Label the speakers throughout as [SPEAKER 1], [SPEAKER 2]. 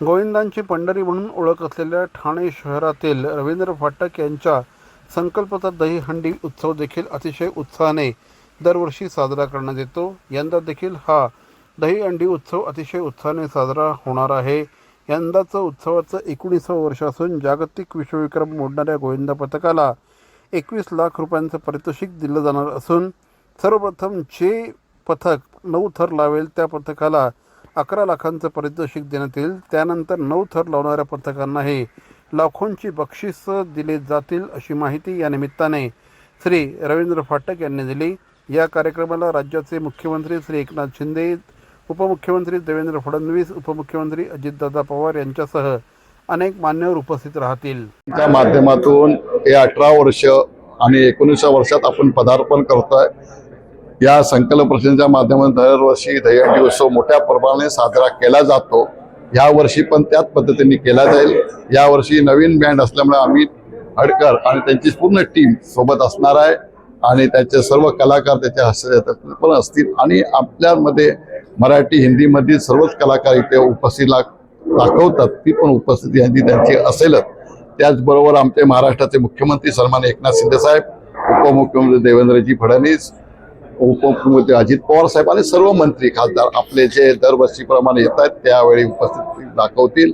[SPEAKER 1] गोविंदांची पंढरी म्हणून ओळख असलेल्या ठाणे शहरातील रवींद्र फाटक यांच्या संकल्पचा दहीहंडी उत्सव देखील अतिशय उत्साहाने दरवर्षी साजरा करण्यात येतो. यंदा देखील हा दहीहंडी उत्सव अतिशय उत्साहाने साजरा होणार आहे. यंदाचं उत्सवाचं एकोणीसावं वर्ष असून जागतिक विश्वविक्रम मोडणाऱ्या गोविंदा पथकाला एकवीस लाख रुपयांचं पारितोषिक दिलं जाणार असून सर्वप्रथम जे पथक नऊ थर लावेल त्या पथकाला अकरा लाखांचं पारितोषिक देण्यात येईल. त्यानंतर नऊ थर लावणाऱ्या पथकांनाही लाखोंची बक्षीस दिली जातील अशी माहिती या निमित्ताने श्री रवींद्र फाटक यांनी दिली. या कार्यक्रमाला राज्याचे मुख्यमंत्री श्री एकनाथ शिंदे उपमुख्यमंत्री देवेंद्र फडणवीस उपमुख्यमंत्री अजितदादा पवार यांच्यासह अनेक मान्यवर उपस्थित राहतील.
[SPEAKER 2] त्या माध्यमातून हे अठरा वर्ष आणि एकोणीसव्या वर्षात आपण पदार्पण करतोय. या संकल्प प्रश्नाच्या माध्यमातून दरवर्षी दहीहंडी उत्सव मोठ्या प्रमाणाने साजरा केला जातो. ह्या वर्षी पण त्याच पद्धतीने केला जाईल. यावर्षी नवीन बँड असल्यामुळे अमित हडकर आणि त्यांची पूर्ण टीम सोबत असणार आहे आणि त्याचे सर्व कलाकार त्याच्या हस्ते पण असतील आणि आपल्यामध्ये मराठी हिंदीमधील सर्वच कलाकार इथे उपस्थित दाखवतात. ती पण उपस्थिती यांची त्यांची असेलच. त्याचबरोबर आमचे महाराष्ट्राचे मुख्यमंत्री सन्मान एकनाथ शिंदे साहेब उपमुख्यमंत्री देवेंद्रजी फडणवीस उपमुख्यमंत्री अजित पवार साहेब आणि सर्व मंत्री खासदार आपले जे दरवर्षीप्रमाणे येत आहेत त्यावेळी उपस्थिती दाखवतील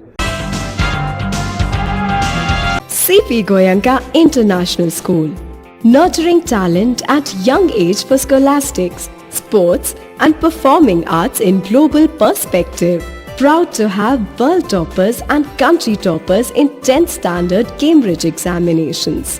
[SPEAKER 3] CP Goyanka International School. Nurturing talent at young age for scholastics, sports, and performing arts in global perspective. Proud to have world toppers and country toppers in 10th standard Cambridge examinations.